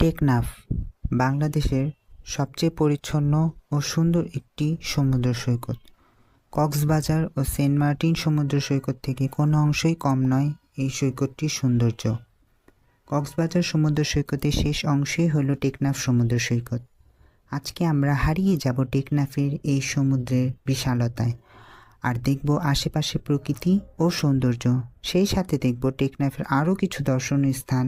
টেকনাফ, বাংলাদেশের সবচেয়ে পরিচ্ছন্ন ও সুন্দর একটি সমুদ্র সৈকত। কক্সবাজার ও সেন্ট মার্টিন সমুদ্র সৈকত থেকে কোনো অংশই কম নয় এই সৈকতটির সৌন্দর্য। কক্সবাজার সমুদ্র সৈকতের শেষ অংশই হলো টেকনাফ সমুদ্র সৈকত। আজকে আমরা হারিয়ে যাব টেকনাফের এই সমুদ্রের বিশালতায় আর দেখব আশেপাশে প্রকৃতি ও সৌন্দর্য। সেই সাথে দেখব টেকনাফের আরও কিছু দর্শনীয় স্থান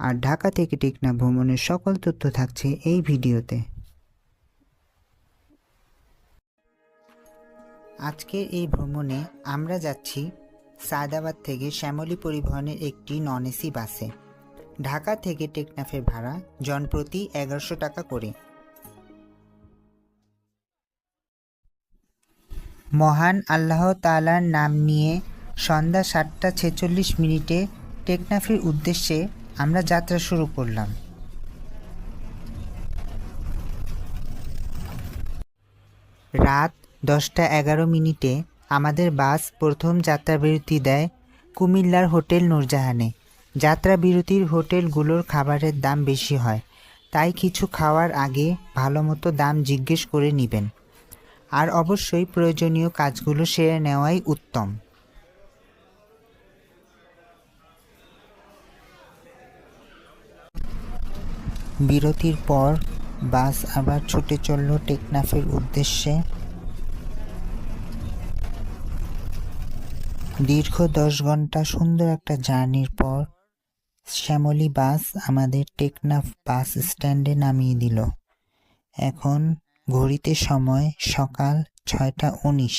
আর ঢাকা থেকে টেকনাফ ভ্রমণের সকল তথ্য থাকছে এই ভিডিওতে। আজকের এই ভ্রমণে আমরা যাচ্ছি সায়দাবাদ থেকে শ্যামলী পরিবহনের একটি নন এসি বাসে। ঢাকা থেকে টেকনাফের ভাড়া জনপ্রতি এগারোশো টাকা করে। মহান আল্লাহ তালার নাম নিয়ে সন্ধ্যা সাতটা ছেচল্লিশ মিনিটে টেকনাফের উদ্দেশ্যে আমরা যাত্রা শুরু করলাম। রাত দশটা এগারো মিনিটে আমাদের বাস প্রথম যাত্রাবিরতি দেয় কুমিল্লার হোটেল নূরজাহানে। যাত্রা বিরতির হোটেলগুলোর খাবারের দাম বেশি হয়, তাই কিছু খাওয়ার আগে ভালো মতো দাম জিজ্ঞেস করে নেবেন। আর অবশ্যই প্রয়োজনীয় কাজগুলো সেরে নেওয়াই উত্তম। বিরতির পর বাস আবার ছুটে চলল টেকনাফের উদ্দেশ্যে। দীর্ঘ দশ ঘণ্টা সুন্দর একটা জার্নির পর শ্যামলী বাস আমাদের টেকনাফ বাস স্ট্যান্ডে নামিয়ে দিল। এখন ঘড়িতে সময় সকাল ছয়টা উনিশ,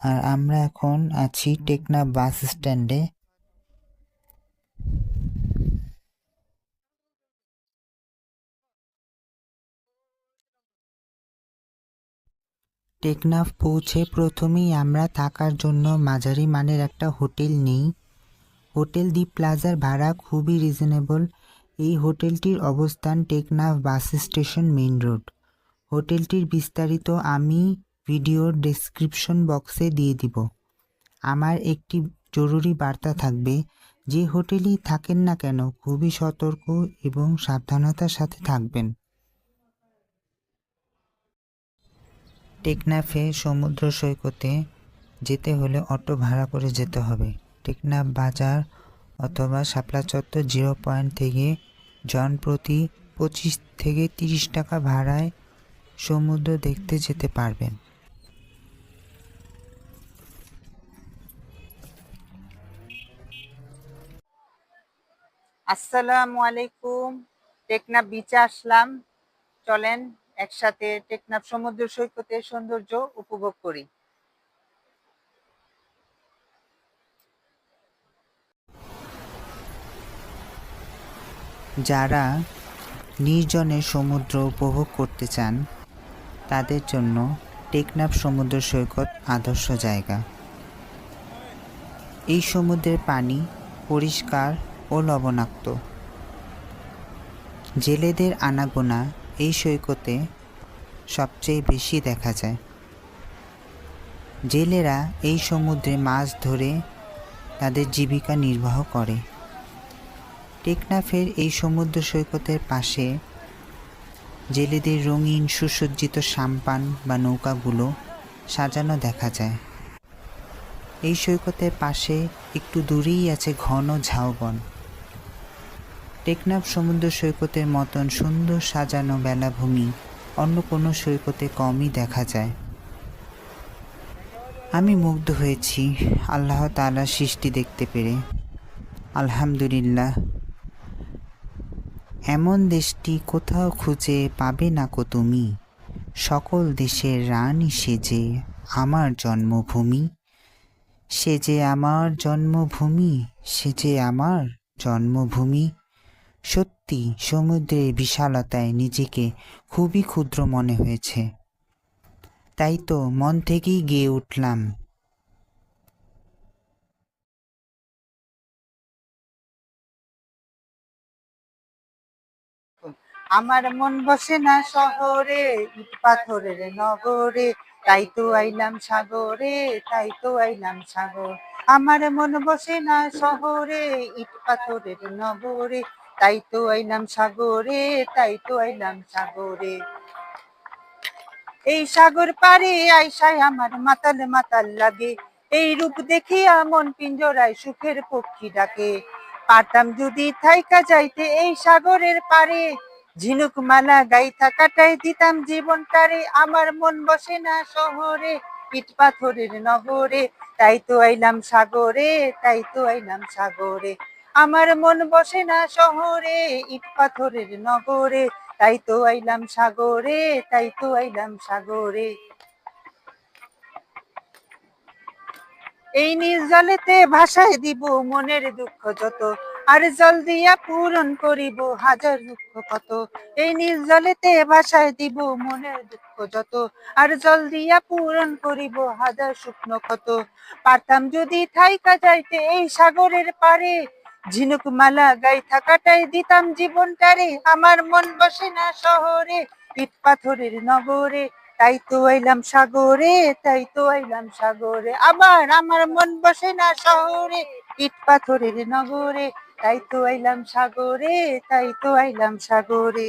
আর আমরা এখন আছি টেকনাফ বাস স্ট্যান্ডে। টেকনাফ পৌঁছে প্রথমেই আমরা থাকার জন্য মাঝারি মানের একটা হোটেল নেই। হোটেল দি প্লাজার ভাড়া খুবই রিজনেবল এই হোটেলটির অবস্থান Teknaf bus station main road. হোটেলটির বিস্তারিত আমি ভিডিওর ডেসক্রিপশন বক্সে দিয়ে দিব। আমার একটি জরুরি বার্তা থাকবে, যে হোটেলেই থাকেন না কেন খুবই সতর্ক এবং সাবধানতার সাথে থাকবেন। টেকনাফে সমুদ্র সৈকতে যেতে হলে অটো ভাড়া করে যেতে হবে। টেকনাফ বাজার অথবা শাপলা চত্বর জিরো পয়েন্ট থেকে জন প্রতি পঁচিশ থেকে তিরিশ টাকা ভাড়ায় সমুদ্র দেখতে যেতে পারবেন। আসসালামু আলাইকুম। টেকনাফ বিচে আসলাম। চলেন একসাথে টেকনাফ সমুদ্র সৈকতের সৌন্দর্য উপভোগ করি। যারা নির্জনে সমুদ্র উপভোগ করতে চান, তাদের জন্য টেকনাফ সমুদ্র সৈকত আদর্শ জায়গা। এই সমুদ্রের পানি পরিষ্কার ও লবণাক্ত। জেলেদের আনাগোনা এই সৈকতে সবচেয়ে বেশি দেখা যায়। জেলেরা এই সমুদ্রে মাছ ধরে তাদের জীবিকা নির্বাহ করে। টেকনাফের এই সমুদ্র সৈকতের পাশে জেলেদের রঙিন সুসজ্জিত সাম্পান বা নৌকাগুলো সাজানো দেখা যায়। এই সৈকতের পাশে একটু দূরেই আছে ঘন ঝাউবন। টেকনাফ সমুদ্র সৈকতের মতন সুন্দর সাজানো বেলাভূমি, অন্য কোনো সৈকতে কমই দেখা যায়। আমি মুগ্ধ হয়েছি, আল্লাহ তাআলার সৃষ্টি দেখতে পেরে। আলহামদুলিল্লাহ। এমন দেশটি কোথাও খুঁজে পাবে না কো তুমি? সকল দেশের রানী সেজে আমার জন্মভূমি, সে যে আমার জন্মভূমি, সে যে আমার জন্মভূমি। সত্যি সমুদ্রের বিশালতায় নিজেকে খুবই ক্ষুদ্র মনে হয়েছে। তাই তো মন থেকেই গেয়ে উঠলাম। আমার মন বসে না শহরে, ইট পাথরের নগরে, তাই তো আইলাম সাগরে, তাই তো আইলাম সাগর। আমার মন বসে না শহরে, ইট পাথরের নগরে তাই তো আইলাম সাগরে, তাই তো আইলাম সাগরে। এই সাগর পারে আইসায় আমার মাতাল মাতাল লাগে। এই রূপ দেখিয়া মন পিঞ্জরায় সুখের পক্ষী ডাকে। পারতাম যদি থাইকা যাইতে এই সাগরের পারে। ঝিনুক মালা গাইথা কাটাই দিতাম জীবনটারে। আমার মন বসে না শহরে, ইট পাথরের নগরে। তাই তো আইলাম সাগরে, তাই তো আইলাম সাগরে। আমার মন বসে না শহরে, ইট পাথরের নগরে। তাই তো আইলাম সাগরে, তাই তো আইলাম সাগরে। এই নীল জলেতে ভাষায় দিব মনের দুঃখ যত, আর জল দিয়া পূরণ করিব হাজার দুঃখ কত। এই নীল জলেতে ভাষায় দিব মনের দুঃখ যত, আর জল দিয়া পূরণ করিব হাজার শুকনো কত পারতাম যদি থাইকা যাইতে এই সাগরের পারে ঝিনুক মালা গাই থাকাটাই দিতাম জীবনটারে। আমার মন বসে না শহরে, ইট পাথরের নগরে। তাই তো আইলাম সাগরে, তাই তো আইলাম সাগরে। আবার আমার মন বসে না শহরে, ইট পাথরের নগরে। তাই তো আইলাম সাগরে, তাই তো আইলাম সাগরে।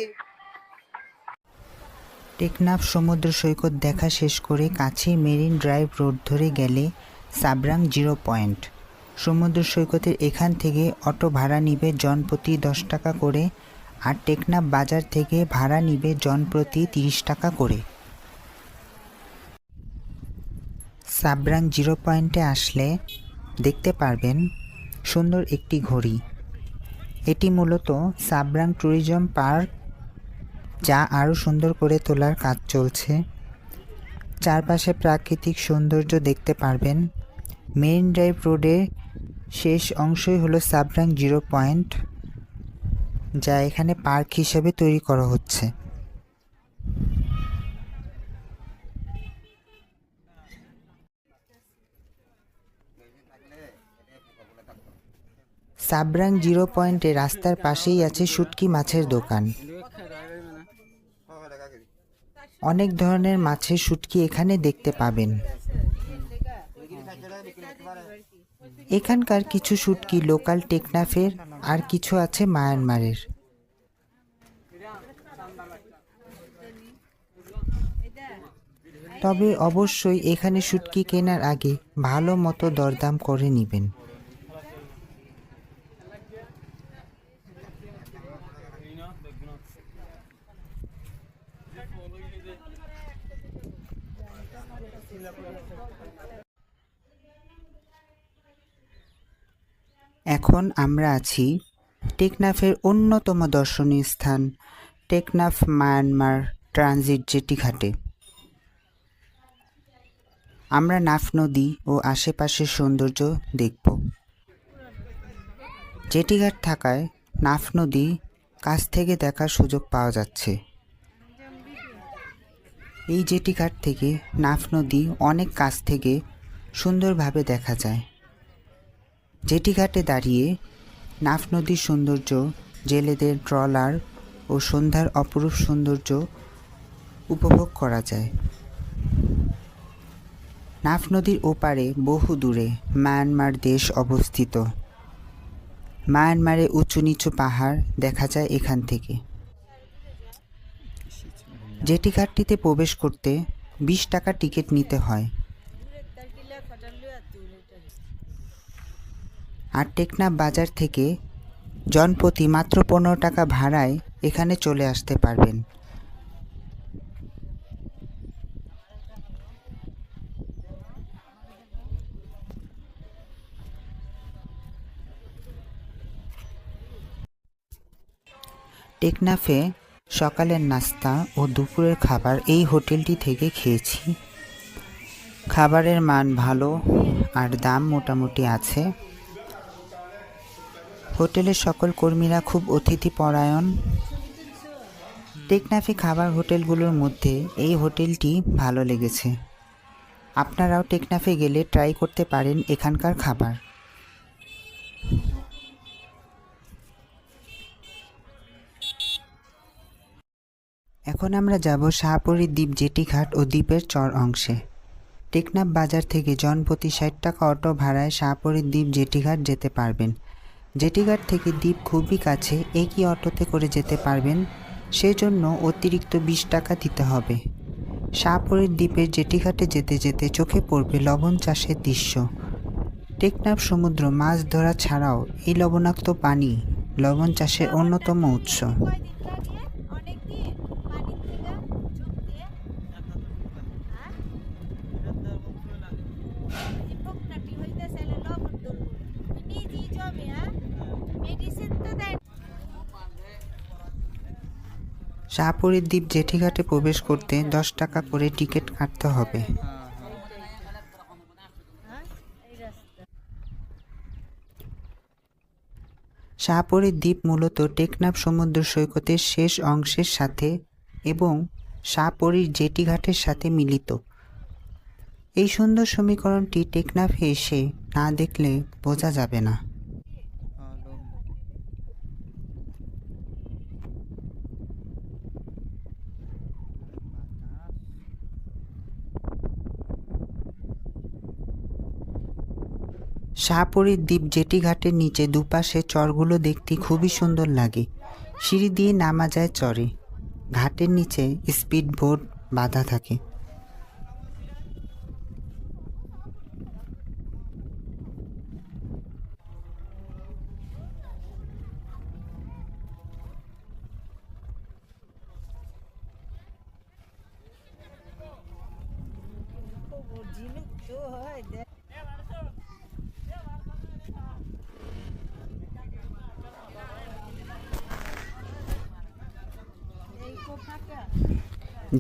টেকনাফ সমুদ্র সৈকত দেখা শেষ করে কাছে মেরিন ড্রাইভ রোড ধরে গেলে সাবরাং জিরো পয়েন্ট। সমুদ্র সৈকতের এখান থেকে অটো ভাড়া নিবে জনপ্রতি দশ টাকা করে আর টেকনাফ বাজার থেকে ভাড়া নিবে জনপ্রতি তিরিশ টাকা করে। সাবরাং জিরো পয়েন্টে আসলে দেখতে পারবেন সুন্দর একটি ঘড়ি। এটি মূলত সাবরাং ট্যুরিজম পার্ক যা আরও সুন্দর করে তোলার কাজ চলছে। চারপাশে প্রাকৃতিক সৌন্দর্য দেখতে পারবেন। মেরিন ড্রাইভ রোডের শেষ অংশই হলো সাবরাং জিরো পয়েন্ট, যা এখানে পার্ক হিসেবে তৈরি করা হচ্ছে। সাবরাং জিরো পয়েন্টে রাস্তার পাশেই আছে শুটকি মাছের দোকান। অনেক ধরনের মাছের শুটকি এখানে দেখতে পাবেন। এখানকার কিছু শুটকি লোকাল টেকনাফের, আর কিছু আছে মায়ানমারের। তবে অবশ্যই এখানে শুটকি কেনার আগে ভালো মতো দরদাম করে নেবেন। এখন আমরা আছি টেকনাফের অন্যতম দর্শনীয় স্থান, টেকনাফ, মায়ানমার ট্রানজিট জেটি ঘাটে। আমরা নাফ নদী ও আশেপাশের সৌন্দর্য দেখব। জেটিঘাট থাকায় নাফ নদী কাছ থেকে দেখার সুযোগ পাওয়া যাচ্ছে। এই জেটিঘাট থেকে নাফ নদী অনেক কাছ থেকে সুন্দরভাবে দেখা যায়। জেটিঘাটে দাঁড়িয়ে নাফ নদীর সৌন্দর্য, জেলেদের ট্রলার ও সন্ধ্যার অপরূপ সৌন্দর্য উপভোগ করা যায়। নাফ নদীর ওপারে বহু দূরে মায়ানমার দেশ অবস্থিত। মায়ানমারে উঁচু নিচু পাহাড় দেখা যায় এখান থেকে। জেটিঘাটটিতে প্রবেশ করতে বিশ টাকা টিকিট নিতে হয়। আর টেকনাফ বাজার থেকে জনপ্রতি মাত্র পনেরো টাকা ভাড়ায় এখানে চলে আসতে পারবেন। টেকনাফে সকালের নাস্তা ও দুপুরের খাবার এই হোটেলটি থেকে খেয়েছি। খাবারের মান ভালো, আর দাম মোটামুটি আছে। হোটেলের সকল কর্মীরা খুব অতিথিপরায়ণ টেকনাফি খাবার হোটেলগুলোর মধ্যে এই হোটেলটি ভালো লেগেছে। আপনারাও টেকনাফে গেলে ট্রাই করতে পারেন এখানকার খাবার। এখন আমরা যাব শাহপুরী দ্বীপ জেটিঘাট ও দ্বীপের চর অংশে। টেকনাফ বাজার থেকে জনপ্রতি ষাট টাকা অটো ভাড়ায় শাহপুরী দ্বীপ জেটিঘাট যেতে পারবেন। জেটিঘাট থেকে দ্বীপ খুবই কাছে একই অটোতে করে যেতে পারবেন, সেজন্য অতিরিক্ত বিশ টাকা দিতে হবে। শাহপুরের দ্বীপের জেটিঘাটে যেতে যেতে চোখে পড়বে লবণ চাষের দৃশ্য। টেকনাফ সমুদ্র মাছ ধরা ছাড়াও এই লবণাক্ত পানি লবণ চাষের অন্যতম উৎস অনেক দিন পানির থেকে চোখ দিয়ে হ্যাঁ পোকনাটি হইতেছে লবণ ধরবো নিজেই জমে হ্যাঁ মেডিসিন তো দেয় শাহপুরের দ্বীপ জেঠিঘাটে প্রবেশ করতে দশ টাকা করে টিকিট কাটতে হবে। শাহপুরের দ্বীপ মূলত টেকনাফ সমুদ্র সৈকতের শেষ অংশের সাথে এবং শাহপরীর জেটিঘাটের সাথে মিলিত। এই সুন্দর সমীকরণটি টেকনাফে এসে না দেখলে বোঝা যাবে না। শাহপুরীর দ্বীপ জেটি ঘাটের নিচে দুপাশে চরগুলো দেখতে খুবই সুন্দর লাগে। সিঁড়ি দিয়ে নামা যায় চরে। ঘাটের নিচে স্পিড বোট বাঁধা থাকে।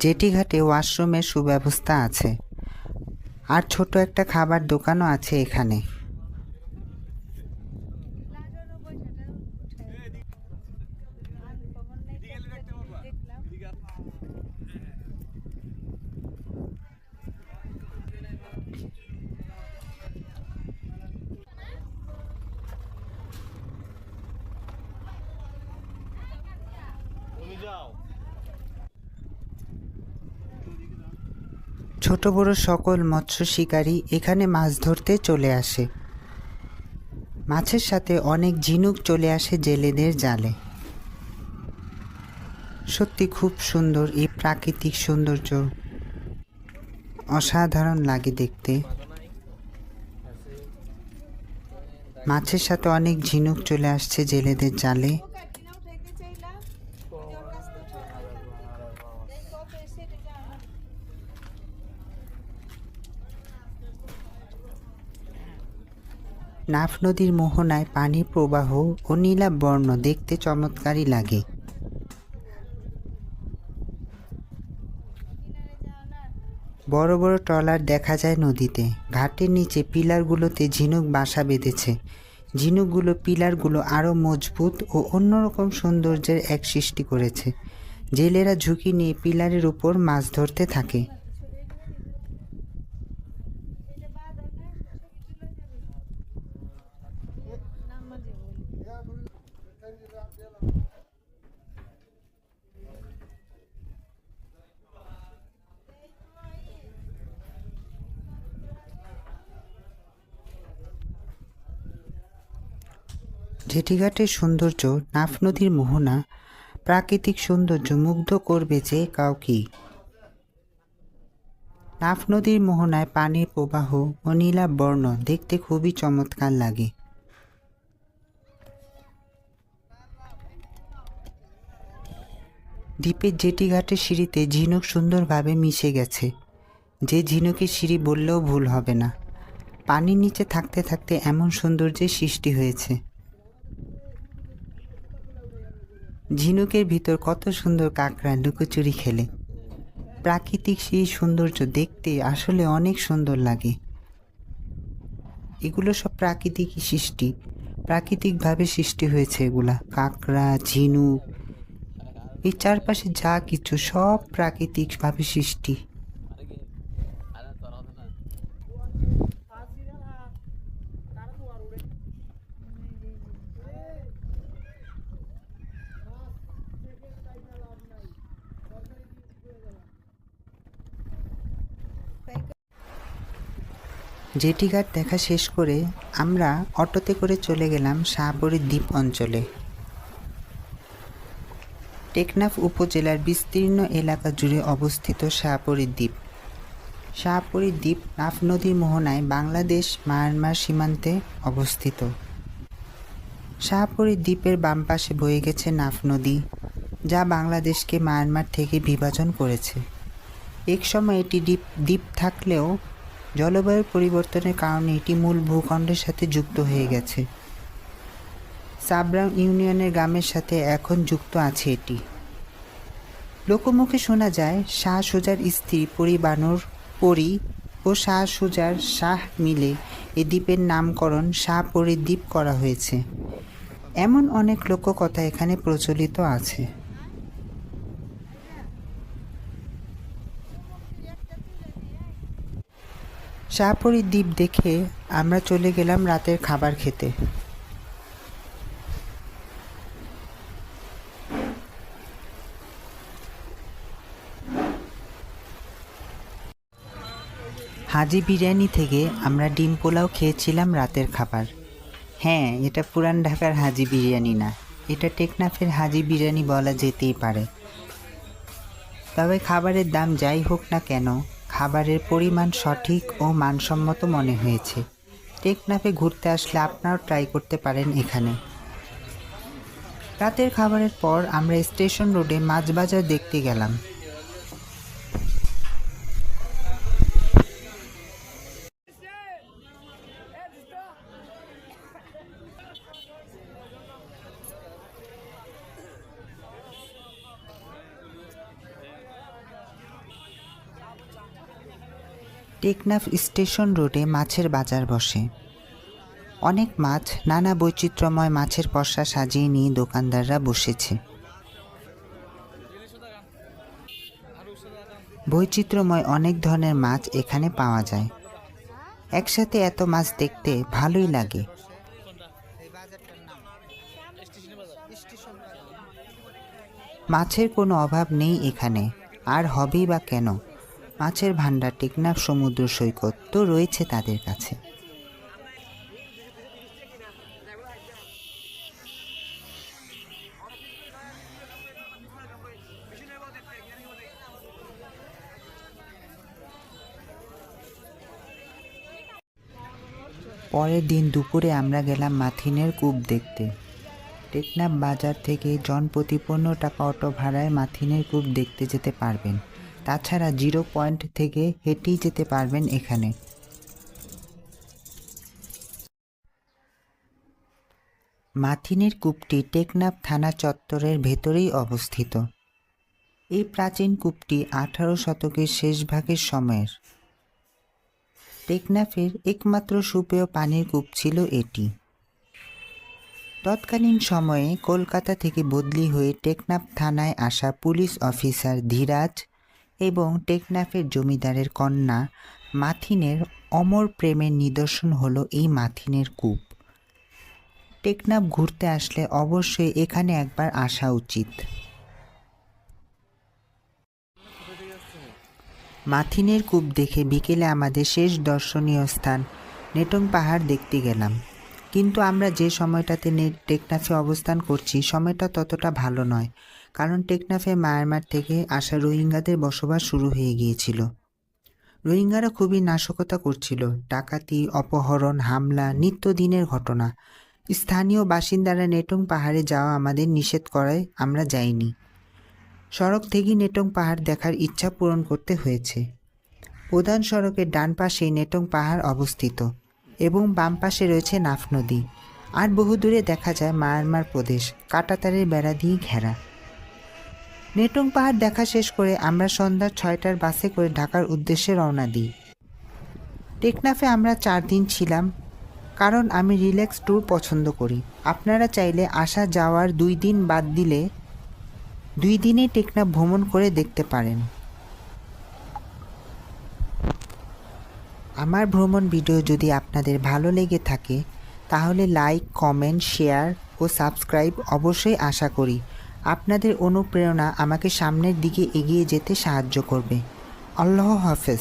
জেটি ঘাটে ওয়াশরুমের সুব্যবস্থা আছে। আর ছোট একটা খাবার দোকানও আছে এখানে। ছোট বড় সকল মৎস্য শিকারী এখানে মাছ ধরতে চলে আসে। মাছের সাথে অনেক ঝিনুক চলে আসে জেলেদের জালে। সত্যি খুব সুন্দর এই প্রাকৃতিক সৌন্দর্য। অসাধারণ লাগে দেখতে। মাছের সাথে অনেক ঝিনুক চলে আসছে জেলেদের জালে। নাফ নদীর মোহনায় পানির প্রবাহ ও নীলাভ বর্ণ দেখতে চমৎকারই লাগে। বড় বড় ট্রলার দেখা যায় নদীতে। ঘাটের নিচে পিলারগুলোতে ঝিনুক বাসা বেঁধেছে। ঝিনুকগুলো পিলারগুলো আরও মজবুত ও অন্যরকম সৌন্দর্যের এক সৃষ্টি করেছে। জেলেরা ঝুঁকি নিয়ে পিলারের উপর মাছ ধরতে থাকে। জেঠিঘাটের সৌন্দর্য নাফ নদীর মোহনা, প্রাকৃতিক সৌন্দর্য মুগ্ধ করবে যে কাউকেই নাফ নদীর মোহনায় পানির প্রবাহ ও নীলাভ বর্ণ দেখতে খুবই চমৎকার লাগে। দ্বীপের জেটিঘাটের সিঁড়িতে ঝিনুক সুন্দরভাবে মিশে গেছে। যে ঝিনুকের সিঁড়ি বললেও ভুল হবে না। পানির নিচে থাকতে থাকতে এমন সৌন্দর্যের সৃষ্টি হয়েছে। ঝিনুকের ভিতর কত সুন্দর কাঁকড়া লুকোচুরি খেলে। প্রাকৃতিক সেই সৌন্দর্য দেখতে আসলে অনেক সুন্দর লাগে। এগুলো সব প্রাকৃতিক সৃষ্টি। প্রাকৃতিকভাবে সৃষ্টি হয়েছে এগুলা। কাঁকড়া, ঝিনুক, এই চারপাশে যা কিছু সব প্রাকৃতিকভাবে সৃষ্টি। জেটিঘাট দেখা শেষ করে আমরা অটোতে করে চলে গেলাম শাহপরীর দ্বীপ অঞ্চলে। টেকনাফ উপজেলার বিস্তীর্ণ এলাকা জুড়ে অবস্থিত শাহপরীর দ্বীপ। শাহপরীর দ্বীপ নাফ নদীর মোহনায় বাংলাদেশ, মায়ানমার সীমান্তে অবস্থিত। শাহপরীর দ্বীপের বাম পাশে বয়ে গেছে নাফ নদী, যা বাংলাদেশকে মায়ানমার থেকে বিভাজন করেছে। এক সময় এটি দ্বীপ দ্বীপ থাকলেও জলবায়ুর পরিবর্তনের কারণে এটি মূল ভূখণ্ডের সাথে যুক্ত হয়ে গেছে। সাবরাম ইউনিয়নের গ্রামের সাথে এখন যুক্ত আছে এটি। লোকমুখে শোনা যায়, শাহ সুজার স্ত্রী পরিবানুর পরি ও শাহ সুজার শাহ মিলে এ দ্বীপের নামকরণ শাহ পরি দ্বীপ করা হয়েছে। এমন অনেক লোককথা এখানে প্রচলিত আছে। শাহপরী দ্বীপ দেখে আমরা চলে গেলাম রাতের খাবার খেতে। হাজি বিরিয়ানি থেকে আমরা ডিম পোলাও খেয়েছিলাম রাতের খাবার। হ্যাঁ এটা পুরান ঢাকার হাজি বিরিয়ানি না। এটা টেকনাফের হাজি বিরিয়ানি বলা যেতেই পারে। তবে খাবারের দাম যাই হোক না কেন খাবারের পরিমাণ সঠিক ও মানসম্মত মনে হয়েছে। টেকনাফে ঘুরতে আসলে আপনারাও ট্রাই করতে পারেন এখানে। রাতের খাবারের পর আমরা স্টেশন রোডে মাছ বাজার দেখতে গেলাম। টেকনাফ স্টেশন রোডে মাছের বাজার বসে। অনেক মাছ, নানা বৈচিত্র্যময় মাছের পসরা সাজিয়ে নিয়ে দোকানদাররা বসেছে। বৈচিত্র্যময় অনেক ধরনের মাছ এখানে পাওয়া যায়। একসাথে এত মাছ দেখতে ভালোই লাগে। মাছের কোনো অভাব নেই এখানে, আর হবেই বা কেন? মাছের ভাণ্ডার, টেকনাফ সমুদ্র সৈকত তো রয়েছে তাদের কাছে। পরের দিন দুপুরে আমরা গেলাম মাথিনের কূপ দেখতে। টেকনাফ বাজার থেকে জনপ্রতি পনেরো টাকা অটো ভাড়ায় মাথিনের কূপ দেখতে যেতে পারবেন। তাছাড়া জিরো পয়েন্ট থেকে হেঁটেই যেতে পারবেন এখানে। মাথিনের কূপটি টেকনাফ থানা চত্বরের ভেতরেই অবস্থিত। এই প্রাচীন কূপটি আঠারো শতকের শেষ ভাগের সময়ের। টেকনাফের একমাত্র সুপেয় পানির কূপ ছিল এটি। তৎকালীন সময়ে কলকাতা থেকে বদলি হয়ে টেকনাফ থানায় আসা পুলিশ অফিসার ধীরাজ এবং টেকনাফের জমিদারের কন্যা মাথিনের অমর প্রেমের নিদর্শন হলো এই মাথিনের কূপ। টেকনাফ ঘুরতে আসলে অবশ্যই এখানে একবার আসা উচিত। মাথিনের কূপ দেখে বিকেলে আমাদের শেষ দর্শনীয় স্থান নেটং পাহাড় দেখতে গেলাম। কিন্তু আমরা যে সময়টাতে টেকনাফে অবস্থান করছি, সময়টা ততটা ভালো নয়। কারণ টেকনাফে মায়ানমার থেকে আসা রোহিঙ্গাদের বসবাস শুরু হয়ে গিয়েছিল। রোহিঙ্গারা খুবই নাশকতা করছিল। ডাকাতি, অপহরণ, হামলা, নিত্যদিনের ঘটনা। স্থানীয় বাসিন্দারা নেটং পাহাড়ে যাওয়া আমাদের নিষেধ করায় আমরা যাইনি। সড়ক থেকেই নেটং পাহাড় দেখার ইচ্ছা পূরণ করতে হয়েছে। প্রধান সড়কের ডান পাশেই নেটং পাহাড় অবস্থিত এবং বাম পাশে রয়েছে নাফ নদী। আর বহু দূরে দেখা যায় মায়ানমার প্রদেশ। কাটাতারের বেড়া দিয়ে ঘেরা। নেটং পাহাড় দেখা শেষ করে আমরা সন্ধ্যা ছয়টার বাসে করে ঢাকার উদ্দেশ্যে রওনা দিই। টেকনাফে আমরা চার দিন ছিলাম, কারণ আমি রিল্যাক্স ট্যুর পছন্দ করি। আপনারা চাইলে আসা যাওয়ার দুই দিন বাদ দিলে দুই দিনে টেকনাফ ভ্রমণ করে দেখতে পারেন। আমার ভ্রমণ ভিডিও যদি আপনাদের ভালো লেগে থাকে, তাহলে লাইক, কমেন্ট, শেয়ার ও সাবস্ক্রাইব অবশ্যই আশা করি। আপনাদের অনুপ্রেরণা আমাকে সামনের দিকে এগিয়ে যেতে সাহায্য করবে। আল্লাহ হাফেজ।